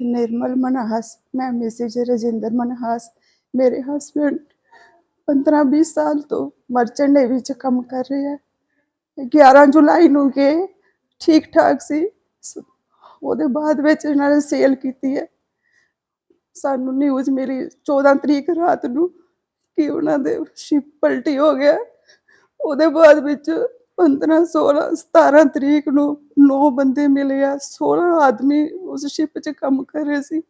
ਨਿਰਮਲ ਮਨਹਾਸ, ਮੈਂ ਮਿਸਿਜ ਰਜਿੰਦਰ ਮਨਹਾਸ। ਮੇਰੇ ਹਸਬੰਡ 15 20 ਸਾਲ ਤੋਂ ਮਰਚੈਂਟ ਨੇਵੀ ਵਿੱਚ ਕੰਮ ਕਰ ਰਹੇ ਹੈ। 11 ਜੁਲਾਈ ਨੂੰ ਗਏ ਠੀਕ ਠਾਕ ਸੀ। ਉਹਦੇ ਬਾਅਦ ਵਿੱਚ ਇਹਨਾਂ ਨੇ ਸੇਲ ਕੀਤੀ ਹੈ। ਸਾਨੂੰ ਨਿਊਜ਼ ਮਿਲੀ 14 ਤਰੀਕ ਰਾਤ ਨੂੰ ਕਿ ਉਹਨਾਂ ਦੇ ਸ਼ਿਪ ਪਲਟੀ ਹੋ ਗਿਆ। ਉਹਦੇ ਬਾਅਦ ਵਿੱਚ 15 16 17 ਤਰੀਕ ਨੂੰ 9 ਬੰਦੇ ਮਿਲੇ ਆ। 16 ਆਦਮੀ ਉਸ ਸ਼ਿਪ 'ਚ ਕੰਮ ਕਰ ਰਹੇ ਸੀ,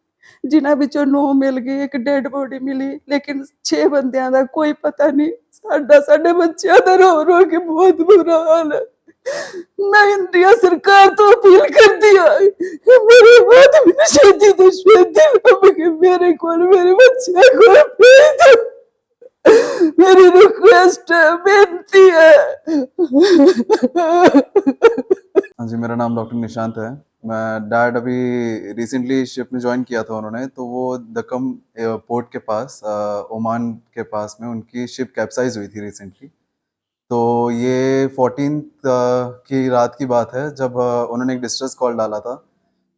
ਜਿਨ੍ਹਾਂ ਵਿੱਚੋਂ 9 ਮਿਲ ਗਏ, ਇੱਕ ਡੈੱਡ ਬੋਡੀ ਮਿਲੀ। ਲੇਕਿਨ 6 ਬੰਦਿਆਂ ਦਾ ਕੋਈ ਪਤਾ ਨਹੀਂ, ਸਾਡਾ, ਸਾਡੇ ਬੱਚਿਆਂ ਦਾ ਰੋ ਰੋ ਕੇ ਬਹੁਤ ਬੁਰਾ ਹਾਲ ਹੈ। ਮੈਂ ਇੰਡੀਆ ਸਰਕਾਰ ਤੋਂ ਅਪੀਲ ਕਰਦੀ ਹਾਂ, ਕਿ ਮੇਰੇ ਬਾਤ ਮੈਨੂੰ ਛੇਤੀ ਤੋਂ ਛੇਤੀ ਲੱਭ ਕੇ ਮੇਰੇ ਕੋਲ, ਮੇਰੇ ਬੱਚਿਆਂ ਕੋਲ ਭੇਜ ਦਿਓ मेरी रिक्वेस्ट है बेनती है। हाँ जी, मेरा नाम डॉक्टर निशांत है। मैं डैड अभी रिसेंटली शिप में ज्वाइन किया था उन्होंने तो वो दकम पोर्ट के पास ओमान के पास में उनकी शिप कैप्साइज हुई थी रिसेंटली तो ये फोर्टीन की रात की बात है, जब उन्होंने एक डिस्ट्रेस कॉल डाला था।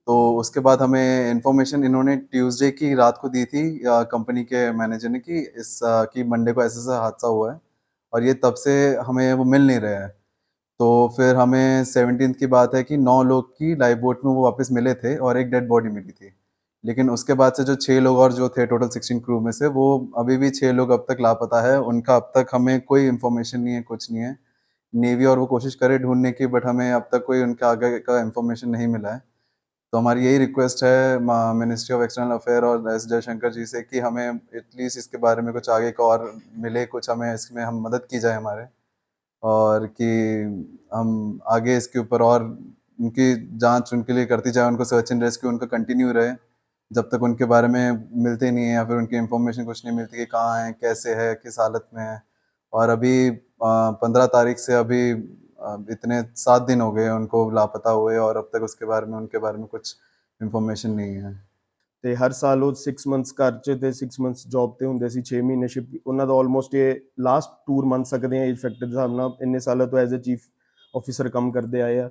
तो उसके बाद हमें इन्फॉर्मेशन इन्होंने ट्यूसडे की रात को दी थी कंपनी के मैनेजर ने कि इस कि मंडे को ऐसे ऐसा हादसा हुआ है और ये तब से हमें वो मिल नहीं रहे हैं। तो फिर हमें सेवनटीन की बात है कि नौ लोग की लाइफ बोट में वो वापस मिले थे और एक डेड बॉडी मिली थी। लेकिन उसके बाद से जो छः लोग और जो थे टोटल सिक्सटीन क्रू में से, वो अभी भी छः लोग अब तक लापता है। उनका अब तक हमें कोई इन्फॉर्मेशन नहीं है, कुछ नहीं है। नेवी और वो कोशिश करे ढूँढने की बट हमें अब तक कोई उनका आगे का इन्फॉर्मेशन नहीं मिला है। तो हमारी यही रिक्वेस्ट है मिनिस्ट्री ऑफ़ एक्सटर्नल अफेयर और एस जयशंकर जी से कि हमें एटलीस्ट इसके बारे में कुछ आगे का और मिले, कुछ हमें इसमें हम मदद की जाए हमारे। और कि हम आगे इसके ऊपर और उनकी जाँच उनके लिए करती जाए, उनको सर्च एंड रेस्क्यू उनका कंटिन्यू रहे। जब तक उनके बारे में मिलते नहीं है या फिर उनकी इन्फॉर्मेशन कुछ नहीं मिलती कि कहाँ है, कैसे है, किस हालत में है। और अभी पंद्रह तारीख से अभी इतने सात दिन हो गए उनको लापता हुए और अब तक उसके बारे में उनके बारे में कुछ इन्फॉर्मेशन नहीं है ਤੇ ਹਰ ਸਾਲ ਉਹ 6 ਮੰਥਸ ਘਰ 'ਚ ਤੇ 6 ਮੰਥਸ ਜੌਬ ਤੇ ਹੁੰਦੇ ਸੀ 6 ਮਹੀਨੇ ਸ਼ਿਪ ਉਹਨਾਂ ਦਾ ਆਲਮੋਸਟ ਇਹ ਲਾਸਟ ਟੂਰ ਮੰਨ ਸਕਦੇ ਆ ਏਜ ਫੈਕਟਰ ਦੇ ਹਿਸਾਬ ਨਾਲ ਇੰਨੇ ਸਾਲਾਂ ਤੋਂ ਐਜ਼ ਅ ਚੀਫ ਆਫੀਸਰ ਕੰਮ ਕਰਦੇ ਆਏ ਆ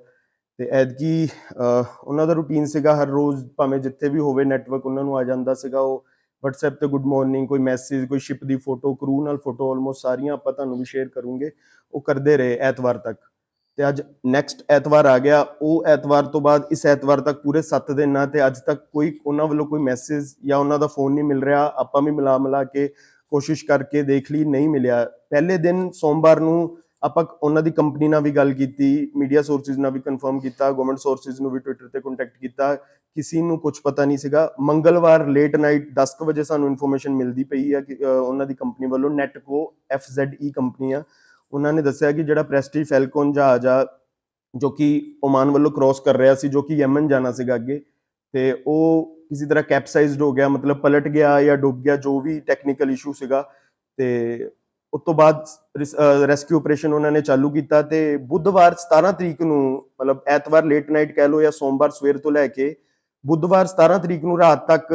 ਤੇ ਐਤਕੀ ਅਹ, ਉਹਨਾਂ ਦਾ ਰੂਟੀਨ ਸੀਗਾ ਹਰ ਰੋਜ਼ ਭਾਵੇਂ ਜਿੱਥੇ ਵੀ ਹੋਵੇ ਨੈਟਵਰਕ ਉਹਨਾਂ ਨੂੰ ਆ ਜਾਂਦਾ ਸੀਗਾ ਉਹ WhatsApp ਤੇ ਗੁੱਡ ਮਾਰਨਿੰਗ ਕੋਈ ਮੈਸੇਜ ਕੋਈ ਸ਼ਿਪ ਦੀ ਫੋਟੋ ਕਰੂ ਨਾਲ ਫੋਟੋ ਆਲਮੋਸਟ ਸਾਰੀਆਂ ਆਪਾਂ ਤੁਹਾਨੂੰ ਵੀ ਸ਼ੇਅਰ ਕਰੂੰਗੇ ਉਹ ਕਰਦੇ ਰਹੇ ਐਤਵਾਰ ਤੱਕ ਤੇ ਅੱਜ ਨੈਕਸਟ ਐਤਵਾਰ ਆ ਗਿਆ। ਉਹ ਐਤਵਾਰ ਤੋਂ ਬਾਅਦ ਇਸ ਐਤਵਾਰ ਤੱਕ ਪੂਰੇ 7 ਦਿਨ ਆ ਤੇ ਅੱਜ ਤੱਕ ਕੋਈ ਉਹਨਾਂ ਵੱਲੋਂ ਕੋਈ ਮੈਸੇਜ ਜਾਂ ਉਹਨਾਂ ਦਾ ਫੋਨ ਨਹੀਂ ਮਿਲ ਰਿਹਾ। ਆਪਾਂ ਵੀ ਮਿਲਾ ਮਿਲਾ ਕੇ ਕੋਸ਼ਿਸ਼ ਕਰਕੇ ਦੇਖ ਲਈ, ਨਹੀਂ ਮਿਲਿਆ। ਪਹਿਲੇ ਦਿਨ ਸੋਮਵਾਰ ਨੂੰ ਆਪਾਂ ਉਹਨਾਂ ਦੀ ਕੰਪਨੀ ਨਾਲ ਵੀ ਗੱਲ ਕੀਤੀ ਮੀਡੀਆ ਸੋਰਸਿਸ ਨਾਲ ਵੀ ਕਨਫਰਮ ਕੀਤਾ ਗਵਰਨਮੈਂਟ ਸੋਰਸਿਸ ਨੂੰ ਵੀ ਟਵਿੱਟਰ ਤੇ ਕੰਟੈਕਟ ਕੀਤਾ। ਕਿਸੇ ਨੂੰ ਕੁਝ ਪਤਾ ਨਹੀਂ ਸੀਗਾ। ਮੰਗਲਵਾਰ ਲੇਟ ਨਾਈਟ 10 ਕੁ ਵਜੇ ਸਾਨੂੰ ਇਨਫੋਰਮੇਸ਼ਨ ਮਿਲਦੀ ਪਈ ਆ ਕਿ ਉਹਨਾਂ ਦੀ ਕੰਪਨੀ ਵੱਲੋਂ ਨੈਟਕੋ FZE ਕੰਪਨੀ ਆ। ਉਹਨਾਂ ਨੇ ਦੱਸਿਆ ਕਿ ਜਿਹੜਾ ਪ੍ਰੈਸਟੀਜ ਫੈਲਕਨ ਜਹਾਜ਼ ਆ, ਜੋ ਕਿ ਓਮਾਨ ਵੱਲੋਂ ਕ੍ਰਾਸ ਕਰ ਰਿਹਾ ਸੀ, ਜੋ ਕਿ ਯਮਨ ਜਾਣਾ ਸੀਗਾ ਅੱਗੇ, ਤੇ ਉਹ ਕਿਸੇ ਤਰ੍ਹਾਂ ਕੈਪਸਾਈਜ਼ਡ ਹੋ ਗਿਆ, ਮਤਲਬ ਪਲਟ ਗਿਆ ਜਾਂ ਡੁੱਬ ਗਿਆ, ਜੋ ਵੀ ਟੈਕਨੀਕਲ ਇਸ਼ੂ ਸੀਗਾ, ਤੇ ਉਸ ਤੋਂ ਬਾਅਦ ਰੈਸਕਿਊ ਆਪਰੇਸ਼ਨ ਉਹਨਾਂ ਨੇ ਚਾਲੂ ਕੀਤਾ ਤੇ ਬੁੱਧਵਾਰ 17 ਤਰੀਕ ਨੂੰ, ਮਤਲਬ ਐਤਵਾਰ ਲੇਟ ਨਾਈਟ ਕਹਿ ਲਓ ਜਾਂ ਸੋਮਵਾਰ ਸਵੇਰ ਤੋਂ ਲੈ ਕੇ ਬੁੱਧਵਾਰ 17 ਤਰੀਕ ਨੂੰ ਰਾਤ ਤੱਕ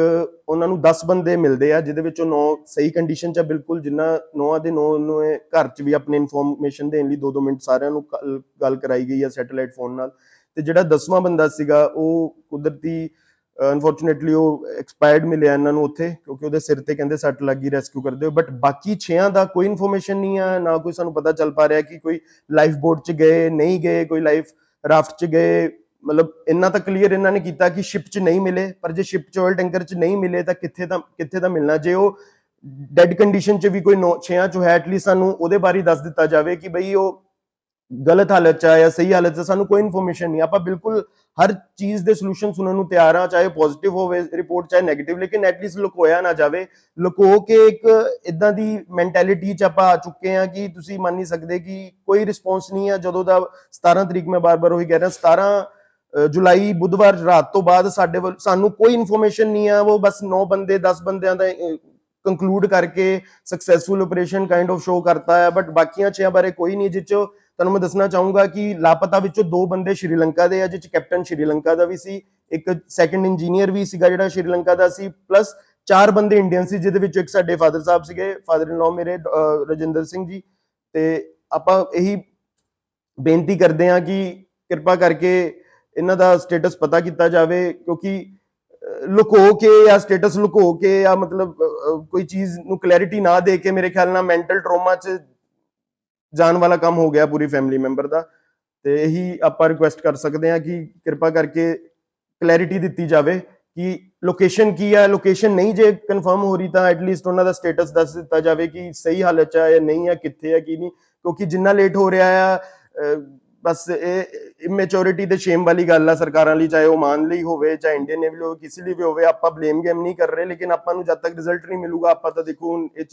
ਉਹਨਾਂ ਨੂੰ 10 ਬੰਦੇ ਮਿਲਦੇ ਆ, ਜਿਹਦੇ ਵਿੱਚੋਂ 9 ਸਹੀ ਕੰਡੀਸ਼ਨ 'ਚ ਆ, ਬਿਲਕੁਲ ਜਿੰਨਾ ਨੌਆਂ ਦੇ 9 ਨੂੰ ਘਰ 'ਚ ਵੀ ਆਪਣੀ ਇਨਫੋਰਮੇਸ਼ਨ ਦੇਣ ਲਈ 2-2 ਮਿੰਟ ਸਾਰਿਆਂ ਨੂੰ ਗੱਲ- ਗੱਲ ਕਰਾਈ ਗਈ ਆ ਸੈਟੇਲਾਈਟ ਫੋਨ ਨਾਲ। ਤੇ ਜਿਹੜਾ 10ਵਾਂ ਬੰਦਾ ਸੀਗਾ, ਉਹ ਕੁਦਰਤੀ ਅਨਫੋਰਚੂਨੇਟਲੀ ਉਹ ਐਕਸਪਾਇਰਡ ਮਿਲਿਆ ਇਹਨਾਂ ਨੂੰ ਉੱਥੇ, ਕਿਉਂਕਿ ਉਹਦੇ ਸਿਰ ਤੇ ਕਹਿੰਦੇ ਸੱਟ ਲੱਗੀ ਰੈਸਕਿਊ ਕਰਦੇ ਹੋ ਬਟ ਬਾਕੀ 6ਾਂ ਦਾ ਕੋਈ ਇਨਫੋਰਮੇਸ਼ਨ ਨਹੀਂ ਆ, ਨਾ ਕੋਈ ਸਾਨੂੰ ਪਤਾ ਚੱਲ ਪਾ ਰਿਹਾ ਕਿ ਕੋਈ ਲਾਈਫ ਬੋਟ 'ਚ ਗਏ, ਨਹੀਂ ਗਏ, ਕੋਈ ਲਾਈਫ ਰਾਫਟ 'ਚ ਗਏ। ਮਤਲਬ ਇੰਨਾ ਤਾਂ ਕਲੀਅਰ ਇਹਨਾਂ ਨੇ ਕੀਤਾ ਕਿ ਸ਼ਿਪ 'ਚ ਨਹੀਂ ਮਿਲੇ, ਪਰ ਜੇ ਸ਼ਿਪ 'ਚ ਆਇਲ ਟੈਂਕਰ 'ਚ ਨਹੀਂ ਮਿਲੇ ਤਾਂ ਕਿੱਥੇ ਤਾਂ ਕਿੱਥੇ ਤਾਂ ਮਿਲਣਾ? ਜੇ ਉਹ ਡੈਡ ਕੰਡੀਸ਼ਨ 'ਚ ਵੀ ਕੋਈ 9 6ਾਂ 'ਚ ਹੈ ਐਟਲੀਸਟ ਸਾਨੂੰ ਉਹਦੇ ਬਾਰੇ ਦੱਸ ਦਿੱਤਾ ਜਾਵੇ ਕਿ ਬਈ ਉਹ ਗਲਤ ਹਾਲਤ 'ਚ ਆ ਜਾਂ ਸਹੀ ਹਾਲਤ 'ਚ ਸਾਨੂੰ ਕੋਈ ਇਨਫੋਰਮੇਸ਼ਨ ਨਹੀਂ। ਆਪਾਂ ਬਿਲਕੁਲ ਹਰ ਚੀਜ਼ ਦੇ ਸੋਲੂਸ਼ਨ ਸੁਣਨ ਨੂੰ ਤਿਆਰ ਆ, ਚਾਹੇ ਪੋਜ਼ਿਟਿਵ ਹੋਵੇ ਰਿਪੋਰਟ ਚਾਹੇ 네ਗੇਟਿਵ ਲੇਕਿਨ ਐਟਲੀਸਟ ਲੁਕੋਇਆ ਨਾ ਜਾਵੇ। ਲੁਕੋ ਕੇ ਇੱਕ ਇਦਾਂ ਦੀ ਮੈਂਟੈਲਿਟੀ 'ਚ ਆਪਾਂ ਆ ਚੁੱਕੇ ਆ ਕਿ ਤੁਸੀਂ ਮੰਨ ਨਹੀਂ ਸਕਦੇ ਕਿ ਕੋਈ ਰਿਸਪੌਂਸ ਨਹੀਂ ਆ। ਜਦੋਂ ਦਾ 17 ਤਰੀਕ ਮੈਂ ਬਾਰ-ਬਾਰ ਉਹੀ ਕਹਿ ਰਿਹਾ 17 ਜੁਲਾਈ, ਬੁੱਧਵਾਰ ਰਾਤ ਤੋਂ ਬਾਅਦ ਸਾਡੇ ਵੱਲ ਸਾਨੂੰ ਕੋਈ ਇਨਫੋਰਮੇਸ਼ਨ ਨਹੀਂ ਆ। ਉਹ ਬਸ 9 ਬੰਦੇ 10 ਬੰਦਿਆਂ ਦਾ ਕੰਕਲੂਡ ਕਰਕੇ successful operation kind of show ਕਰਤਾ ਹੈ ਬਟ ਬਾਕੀਆਂ ਛਿਆਂ ਬਾਰੇ ਕੋਈ ਨਹੀਂ, ਜਿਹ 'ਚ ਤੁਹਾਨੂੰ ਮੈਂ ਦੱਸਣਾ ਚਾਹੂੰਗਾ ਕਿ ਲਾਪਤਾ ਵਿੱਚੋਂ ਦੋ ਬੰਦੇ ਸ਼੍ਰੀਲੰਕਾ ਦੇ ਆ, ਜਿਹ 'ਚ ਕੈਪਟਨ ਸ਼੍ਰੀਲੰਕਾ ਦਾ ਵੀ ਸੀ, ਇੱਕ ਸੈਕੰਡ ਇੰਜੀਨੀਅਰ ਵੀ ਸੀਗਾ ਜਿਹੜਾ ਸ਼੍ਰੀਲੰਕਾ ਦਾ ਸੀ ਪਲੱਸ ਚਾਰ ਬੰਦੇ ਇੰਡੀਅਨ ਸੀ, ਜਿਹਦੇ ਵਿੱਚੋਂ ਇੱਕ ਸਾਡੇ ਫਾਦਰ ਸਾਹਿਬ ਸੀਗੇ ਫਾਦਰ ਇਨ ਲਾ ਮੇਰੇ ਰਜਿੰਦਰ ਸਿੰਘ ਜੀ। ਤੇ ਆਪਾਂ ਇਹੀ ਬੇਨਤੀ ਕਰਦੇ ਹਾਂ ਕਿ ਕਿਰਪਾ ਕਰਕੇ ਇਹਨਾਂ ਦਾ ਸਟੇਟਸ ਪਤਾ ਕੀਤਾ ਜਾਵੇ, ਕਿਉਂਕਿ ਲੁਕੋ ਕੇ ਜਾਂ ਸਟੇਟਸ ਲੁਕੋ ਕੇ ਜਾਂ ਮਤਲਬ ਕੋਈ ਚੀਜ਼ ਨੂੰ ਕਲੈਰਿਟੀ ਨਾ ਦੇ ਕੇ ਮੇਰੇ ਖਿਆਲ ਨਾਲ ਮੈਂਟਲ ਟਰੋਮਾ 'ਚ ਜਾਣ ਵਾਲਾ ਕੰਮ ਹੋ ਗਿਆ ਪੂਰੀ ਫੈਮਿਲੀ ਮੈਂਬਰ ਦਾ। ਤੇ ਇਹੀ ਆਪਾਂ ਰਿਕੁਐਸਟ ਕਰ ਸਕਦੇ ਹਾਂ ਕਿ ਕਿਰਪਾ ਕਰਕੇ ਕਲੈਰਿਟੀ ਦਿੱਤੀ ਜਾਵੇ ਕਿ ਲੋਕੇਸ਼ਨ ਕੀ ਹੈ ਲੋਕੇਸ਼ਨ ਨਹੀਂ ਜੇ ਕਨਫਰਮ ਹੋ ਰਹੀ ਤਾਂ ਐਟਲੀਸਟ ਉਹਨਾਂ ਦਾ ਸਟੇਟਸ ਦੱਸ ਦਿੱਤਾ ਜਾਵੇ ਕਿ ਸਹੀ ਹਾਲਤ 'ਚ ਹੈ ਜਾਂ ਨਹੀਂ ਹੈ ਕਿੱਥੇ ਹੈ ਕੀ ਨਹੀਂ, ਕਿਉਂਕਿ ਜਿੰਨਾ ਲੇਟ ਹੋ ਰਿਹਾ ਆ ਬਸ ਇਹ ਇਮੈਚੋਰਿਟੀ ਤੇ ਸ਼ੇਮ ਵਾਲੀ ਗੱਲ ਆ ਸਰਕਾਰਾਂ ਲਈ, ਚਾਹੇ ਓਮਾਨ ਲਈ ਹੋਵੇ ਚਾਹੇ ਇੰਡੀਅਨ ਨੇਵੀ ਲਈ ਹੋਵੇ, ਕਿਸੇ ਲਈ ਵੀ ਹੋਵੇ, ਆਪਾਂ ਬਲੇਮ ਗੇਮ ਨਹੀਂ ਕਰ ਰਹੇ, ਲੇਕਿਨ ਆਪਾਂ ਨੂੰ ਜਦ ਤੱਕ ਰਿਜ਼ਲਟ ਨਹੀਂ ਮਿਲੂਗਾ, ਆਪਾਂ ਤਾਂ ਦੇਖੋ ਹੁਣ ਇਹ